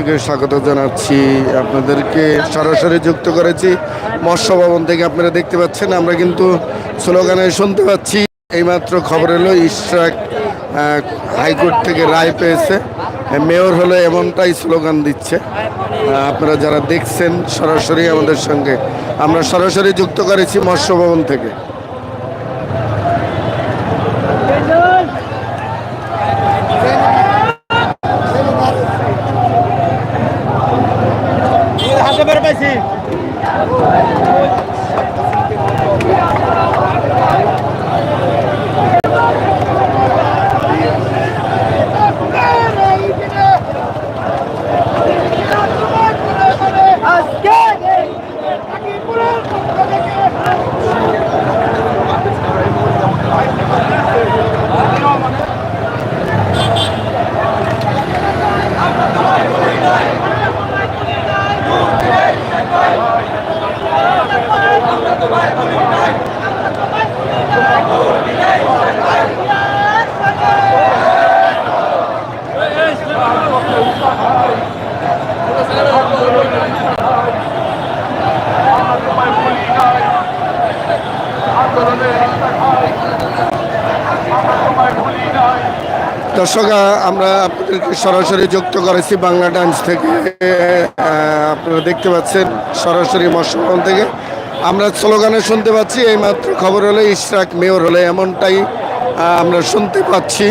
থেকে স্বাগত জানাচ্ছি আপনাদেরকে। সরাসরি যুক্ত করেছি মৎস্য ভবন থেকে আপনারা দেখতে পাচ্ছেন, আমরা কিন্তু স্লোগানে শুনতে পাচ্ছি, এইমাত্র খবর এলো, ইশরাক হাইকোর্ট থেকে রায় পেয়েছে। মেয়র হলো এমনটাই স্লোগান দিচ্ছে। আপনারা যারা দেখছেন সরাসরি আমাদের সঙ্গে। আমরা সরাসরি যুক্ত করেছি মৎস্য ভবন থেকে। হাতে দর্শক আমরা আপনাদেরকে সরাসরি যুক্ত করেছি বাংলা টাইমস থেকে। আপনারা দেখতে পাচ্ছেন সরাসরি মৎস্যভবন থেকে। আমরা স্লোগানে শুনতে পাচ্ছি, এইমাত্র খবর হলে ইশরাক মেয়র হলে এমনটাই আমরা শুনতে পাচ্ছি।